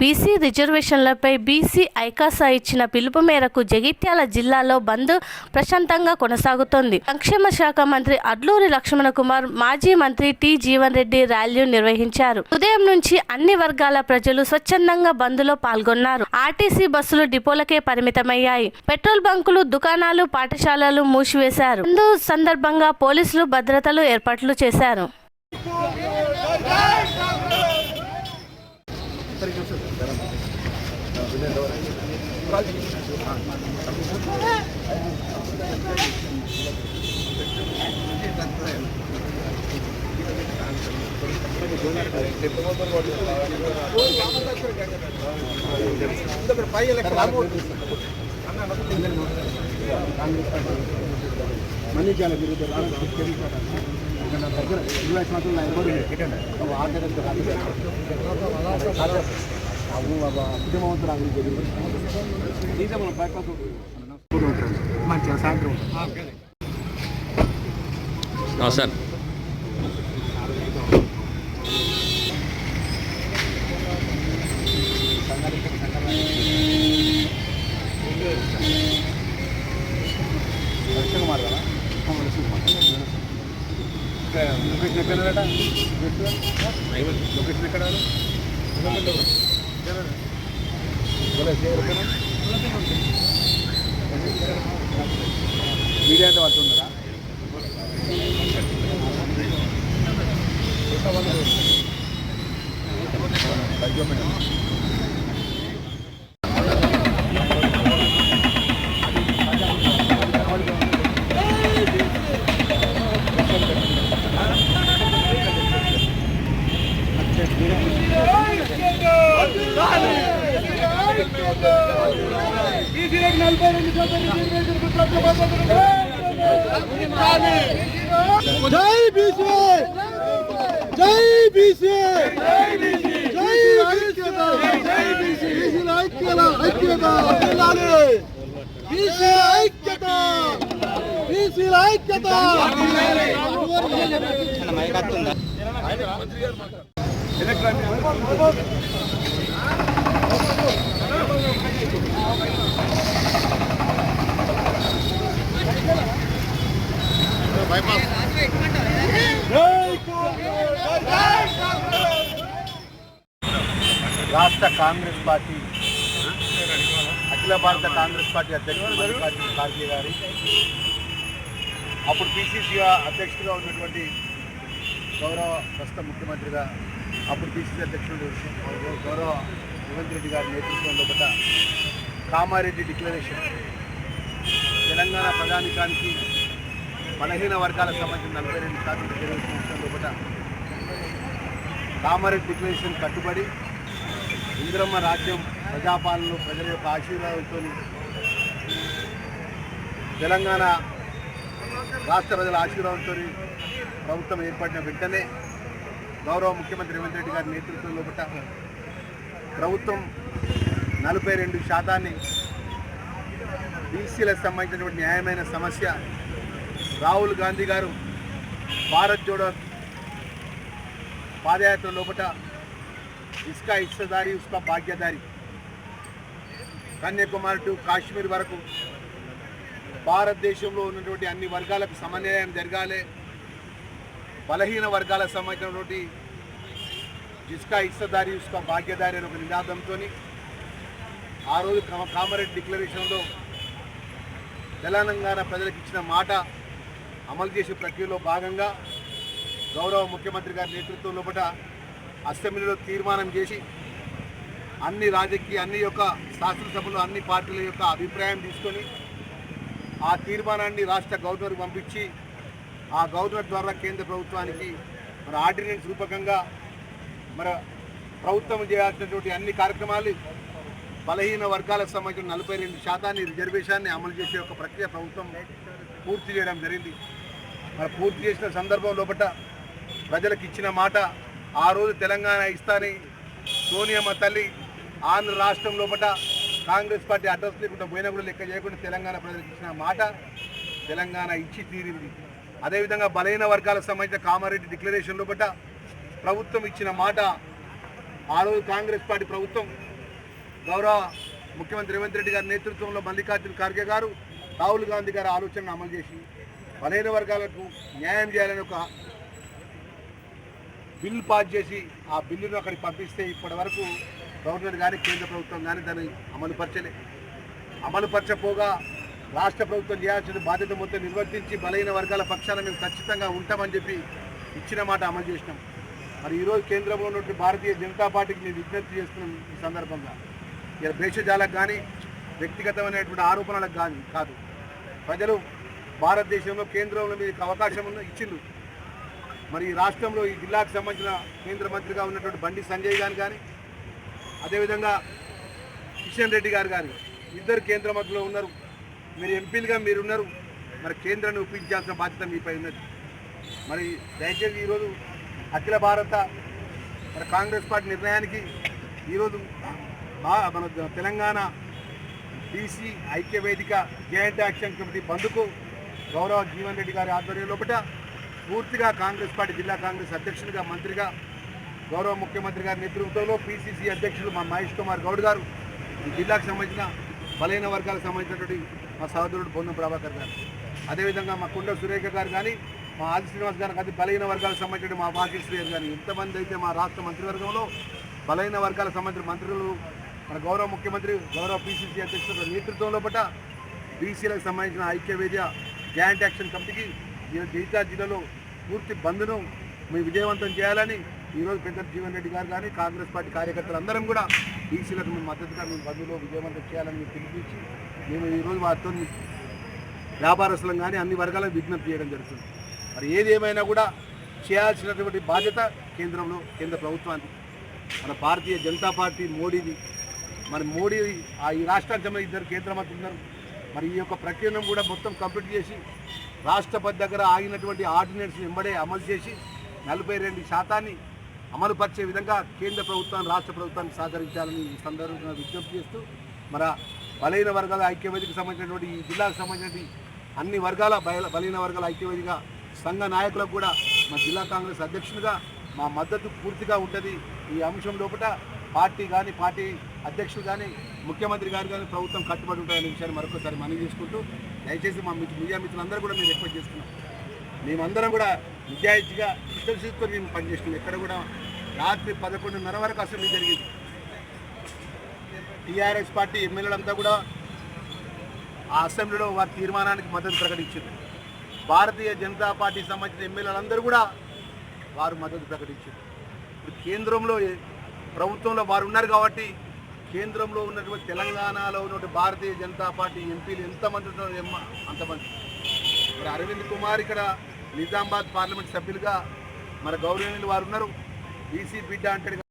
BC రిజర్వేషన్లపై BC ఐకాసా ఇచ్చిన పిలుపు మేరకు జగిత్యాల జిల్లాలో బంద్ ప్రశాంతంగా కొనసాగుతోంది. సంక్షేమ శాఖ మంత్రి అడ్లూరి లక్ష్మణ కుమార్ మాజీ మంత్రి టి జీవన్ రెడ్డి ర్యాలీ నిర్వహించారు. ఉదయం నుంచి అన్ని వర్గాల ప్రజలు స్వచ్ఛందంగా బంద్లో పాల్గొన్నారు. ఆర్టీసీ బస్సులు డిపోలకే పరిమితమయ్యాయి. పెట్రోల్ బంకులు దుకాణాలు పాఠశాలలు మూసివేశారు. బంద్ సందర్భంగా పోలీసులు భద్రతలు ఏర్పాట్లు చేశారు. మనీ చాలా విరుద్ధ దగ్గర ఇరవై శాతం ఎవరు ఆర్డర్ కుటుంబంతో మంచిగా సాయంత్రం సార్ లక్ష్మణ్ కుమార్ కదా లొకేషన్ ఎక్కడ లొకేషన్ ఎక్కడ మీడియా అంటే వాళ్ళు ఉన్నారా? తగ్గిపోయినా జై బీసీ జై బీసీ జై బీసీ జై ఐక్యత జై బీసీ ఐక్యత! ఐక్యత! బీసీ ఐక్యత బీసీ ఐక్యత రాష్ట్ర కాంగ్రెస్ పార్టీ అఖిల భారత కాంగ్రెస్ పార్టీ అధ్యక్షుడు మల్లికార్జున ఖార్గే గారి అప్పుడు పిసిసి అధ్యక్షుడిగా ఉన్నటువంటి గౌరవ ప్రస్తుత ముఖ్యమంత్రిగా అప్పుడు పిసిసి అధ్యక్షుడు గౌరవ రేవంత్ రెడ్డి గారి నేతృత్వంలో గత కామారెడ్డి డిక్లరేషన్ తెలంగాణ ప్రధానికానికి బలహీన వర్గాలకు సంబంధించిన నలభై రెండు శాతం రిజర్వేషన్ లోపల కామారెడ్డి డిక్లరేషన్ కట్టుబడి ఇందిరమ్మ రాజ్యం ప్రజాపాలనలో ప్రజల యొక్క ఆశీర్వాదంతో తెలంగాణ రాష్ట్ర ప్రజల ఆశీర్వాదంతో ప్రభుత్వం ఏర్పడిన వెంటనే గౌరవ ముఖ్యమంత్రి రేవంత్ రెడ్డి గారి నేతృత్వంలో పట్ల ప్రభుత్వం నలభై రెండు శాతాన్ని బీసీలకు సంబంధించినటువంటి న్యాయమైన సమస్య రాహుల్ గాంధీ గారు భారత్ జోడో పాదయాత్ర లోపల ఇస్కా ఇష్టదారి ఉస్కా భాగ్యదారి కన్యాకుమారి టు కాశ్మీర్ వరకు భారతదేశంలో ఉన్నటువంటి అన్ని వర్గాలకు సమన్వయం జరగాలి. బలహీన వర్గాలకు సంబంధించినటువంటి ఇస్కా ఇష్టదారి ఉస్కా భాగ్యదారి అనే ఒక నినాదంతో ఆ రోజు కామారెడ్డి డిక్లరేషన్లో తెలంగాణ ప్రజలకు ఇచ్చిన మాట అమలు చేసే ప్రక్రియలో భాగంగా గౌరవ ముఖ్యమంత్రి గారి నేతృత్వం లోపల అసెంబ్లీలో తీర్మానం చేసి అన్ని రాజకీయ అన్ని యొక్క శాసనసభలు అన్ని పార్టీల యొక్క అభిప్రాయం తీసుకొని ఆ తీర్మానాన్ని రాష్ట్ర గవర్నర్కి పంపించి ఆ గవర్నర్ ద్వారా కేంద్ర ప్రభుత్వానికి మరి ఆర్డినెన్స్ రూపకంగా మరి ప్రభుత్వం చేయాల్సినటువంటి అన్ని కార్యక్రమాలు బలహీన వర్గాలకు సంబంధించిన నలభై రెండు శాతాన్ని రిజర్వేషన్ని అమలు చేసే ఒక ప్రక్రియ ప్రభుత్వం పూర్తి చేయడం జరిగింది. మరి పూర్తి చేసిన సందర్భం లోపల ప్రజలకు ఇచ్చిన మాట ఆ రోజు తెలంగాణ ఇస్తాని సోనియమ్మ తల్లి ఆంధ్ర రాష్ట్రం లోపల కాంగ్రెస్ పార్టీ అడ్రస్ లేకుండా పోయినా కూడా లెక్క చేయకుండా తెలంగాణ ప్రజలకు ఇచ్చిన మాట తెలంగాణ ఇచ్చి తీరింది. అదేవిధంగా బలహీన వర్గాలకు సంబంధించిన కామారెడ్డి డిక్లరేషన్ లోపల ప్రభుత్వం ఇచ్చిన మాట ఆ రోజు కాంగ్రెస్ పార్టీ ప్రభుత్వం గౌరవ ముఖ్యమంత్రి రేవంత్ రెడ్డి గారి నేతృత్వంలో మల్లికార్జున ఖార్గే గారు రాహుల్ గాంధీ గారి ఆలోచనను అమలు చేసి బలైన వర్గాలకు న్యాయం చేయాలని ఒక బిల్లు పాస్ చేసి ఆ బిల్లును అక్కడికి పంపిస్తే ఇప్పటి వరకు గవర్నర్ కానీ కేంద్ర ప్రభుత్వం కానీ దాన్ని అమలుపరచలే అమలుపరచపోగా రాష్ట్ర ప్రభుత్వం చేయాల్సిన బాధ్యత మొత్తం నిర్వర్తించి బలైన వర్గాల పక్షాన మేము ఖచ్చితంగా ఉంటామని చెప్పి ఇచ్చిన మాట అమలు చేసినాం. మరి ఈరోజు కేంద్రంలో ఉన్నటువంటి భారతీయ జనతా పార్టీకి మేము విజ్ఞప్తి చేస్తున్నాం ఈ సందర్భంగా. ఇక భేషజాలకు కానీ వ్యక్తిగతమైనటువంటి ఆరోపణలకు కానీ కాదు. ప్రజలు భారతదేశంలో కేంద్రంలో మీకు అవకాశం ఉన్న ఇచ్చిండ్రు. మరి ఈ రాష్ట్రంలో ఈ జిల్లాకు సంబంధించిన కేంద్ర మంత్రిగా ఉన్నటువంటి బండి సంజయ్ గారు కానీ అదేవిధంగా కిషన్ రెడ్డి గారు కానీ ఇద్దరు కేంద్ర మంత్రులు ఉన్నారు. మీరు ఎంపీలుగా మీరు ఉన్నారు మరి కేంద్రాన్ని ఒప్పించాల్సిన బాధ్యత మీపై ఉన్నది. మరి దయచేసి ఈరోజు అఖిల భారత మరి కాంగ్రెస్ పార్టీ నిర్ణయానికి ఈరోజు మన తెలంగాణ బీసీ ఐక్య వేదిక జాయింట్ యాక్షన్ కమిటీ బంద్కు గౌరవ జీవన్ రెడ్డి గారి ఆధ్వర్యం లోపల పూర్తిగా కాంగ్రెస్ పార్టీ జిల్లా కాంగ్రెస్ అధ్యక్షునిగా మంత్రిగా గౌరవ ముఖ్యమంత్రి గారి నేతృత్వంలో పిసిసి అధ్యక్షులు మా మహేష్ కుమార్ గౌడ్ గారు ఈ జిల్లాకు సంబంధించిన బలహీన వర్గాలకు సంబంధించినటువంటి మా సహోదరుడు పొన్నం ప్రభాకర్ గారు. అదేవిధంగా మా కుండ సురేఖ గారు కానీ మా ఆది శ్రీనివాస్ గారు కానీ బలహీన వర్గాలకు సంబంధించిన మా వాకి శ్రీయర్ కానీ ఎంతమంది అయితే మా రాష్ట్ర మంత్రివర్గంలో బలహీన వర్గాలకు సంబంధించిన మంత్రులు మన గౌరవ ముఖ్యమంత్రి గౌరవ పిసిసి అధ్యక్షుల నేతృత్వంలో పట్ల బీసీలకు సంబంధించిన ఐక్యవేద్య జాయింట్ యాక్షన్ కమిటీకి ఈ జగిత్యాల జిల్లాలో పూర్తి బంద్ను మేము విజయవంతం చేయాలని ఈరోజు పెద్ద జీవన్ రెడ్డి గారు కానీ కాంగ్రెస్ పార్టీ కార్యకర్తలు అందరం కూడా బీసీలకు మేము మద్దతుగా మేము బంద్లో విజయవంతం చేయాలని మేము పిలిపించి మేము ఈరోజు వారితో వ్యాపారస్తులం కానీ అన్ని వర్గాలకు విజ్ఞప్తి చేయడం జరుగుతుంది. మరి ఏది ఏమైనా కూడా చేయాల్సినటువంటి బాధ్యత కేంద్రంలో కేంద్ర ప్రభుత్వానికి. మన భారతీయ జనతా పార్టీ మోడీది. మరి మోడీ ఆ ఈ రాష్ట్రానికి సంబంధించిన ఇద్దరు కేంద్ర మంత్రులు ఉన్నారు. మరి ఈ యొక్క ప్రక్రియను కూడా మొత్తం కంప్లీట్ చేసి రాష్ట్రపతి దగ్గర ఆగినటువంటి ఆర్డినెన్స్ని వెంబడే అమలు చేసి నలభై రెండు శాతాన్ని అమలుపరిచే విధంగా కేంద్ర ప్రభుత్వాన్ని రాష్ట్ర ప్రభుత్వాన్ని సహకరించాలని ఈ సందర్భంగా విజ్ఞప్తి చేస్తూ మన బలైన వర్గాల ఐక్యవేదికి సంబంధించినటువంటి ఈ జిల్లాకు సంబంధించినటువంటి అన్ని వర్గాల బల బలైన వర్గాల ఐక్యవేదిక సంఘ నాయకులకు కూడా మా జిల్లా కాంగ్రెస్ అధ్యక్షునిగా మా మద్దతు పూర్తిగా ఉంటుంది. ఈ అంశం లోపల పార్టీ కానీ పార్టీ అధ్యక్షులు కానీ ముఖ్యమంత్రి గారు కానీ ప్రభుత్వం కట్టుబడి ఉంటాయనే విషయాన్ని మరొకసారి మనవి చేసుకుంటూ దయచేసి మా మీడియా మిత్రులందరూ కూడా మేము రిక్వెస్ట్ చేసుకున్నాం మేమందరం కూడా నిజాయితీగా విశ్వసిస్తూ మేము పనిచేస్తున్నాం. ఎక్కడ కూడా రాత్రి పదకొండున్నర వరకు అసెంబ్లీ జరిగింది. టీఆర్ఎస్ పార్టీ ఎమ్మెల్యేలంతా కూడా ఆ అసెంబ్లీలో వారి తీర్మానానికి మద్దతు ప్రకటించింది భారతీయ జనతా పార్టీ సంబంధించిన ఎమ్మెల్యేలందరూ కూడా వారు మద్దతు ప్రకటించారు. ఇప్పుడు కేంద్రంలో ప్రభుత్వంలో వారు ఉన్నారు కాబట్టి కేంద్రంలో ఉన్నటువంటి తెలంగాణలో ఉన్నటువంటి భారతీయ జనతా పార్టీ ఎంపీలు ఎంతమంది ఉన్నారో ఎమ్మ అంతమంది. మరి అరవింద్ కుమార్ ఇక్కడ నిజామాబాద్ పార్లమెంట్ సభ్యులుగా మన గౌరవనీయులు వారు ఉన్నారు. బీసీ బిడ్డ అంటాడు